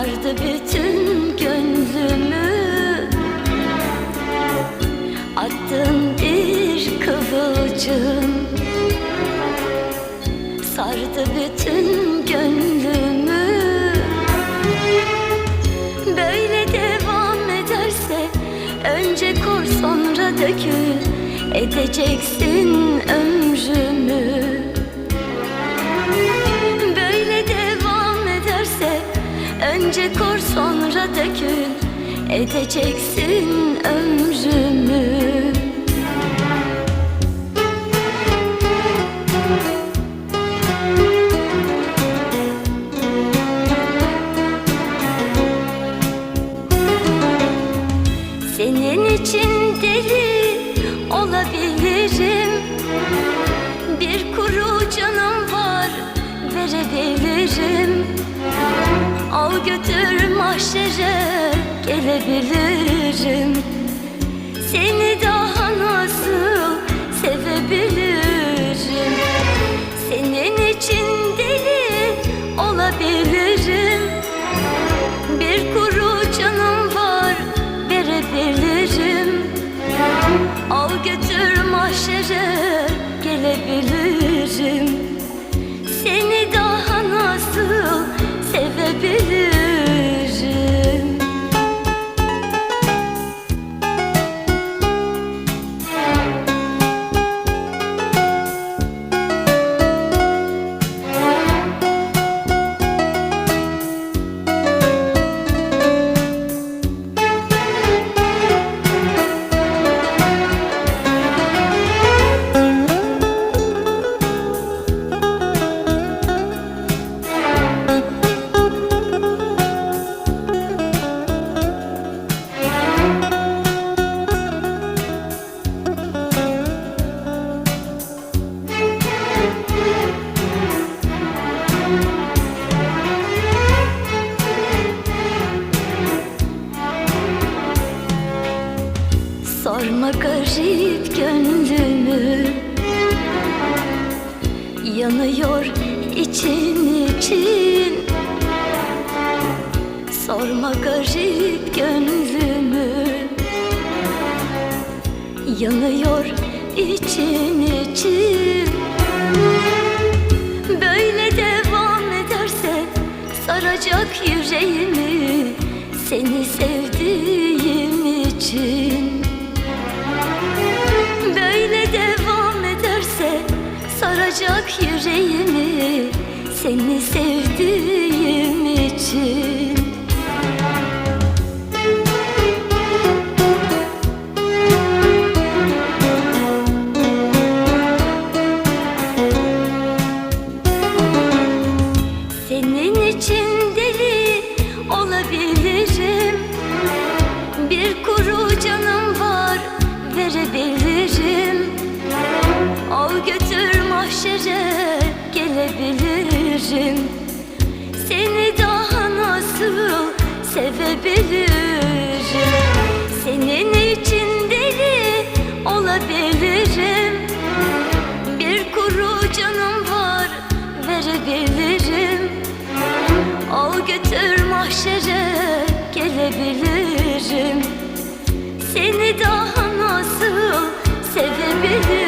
Sardı bütün gönlümü. Attın bir kıvılcım Sardı bütün gönlümü. Böyle devam ederse Önce kor sonra dökül Edeceksin ömrümü Önce kor sonra dökül Edeceksin ömrümü. Senin için deli olabilirim. Bir kuru canım var verebilirim Al götür mahşere gelebilirim. Seni daha nasıl Sorma garip gönlümü. Yanıyor için için. Sorma garip gönlümü. Yanıyor için için. Böyle devam ederse saracak yüreğimi Seni sevdiğim için saracak yüreğimi Seni sevdiğim için sevebilirim. Senin için deli olabilirim. Bir kuru canım var verebilirim. Al götür mahşere gelebilirim. Seni daha nasıl sevebilirim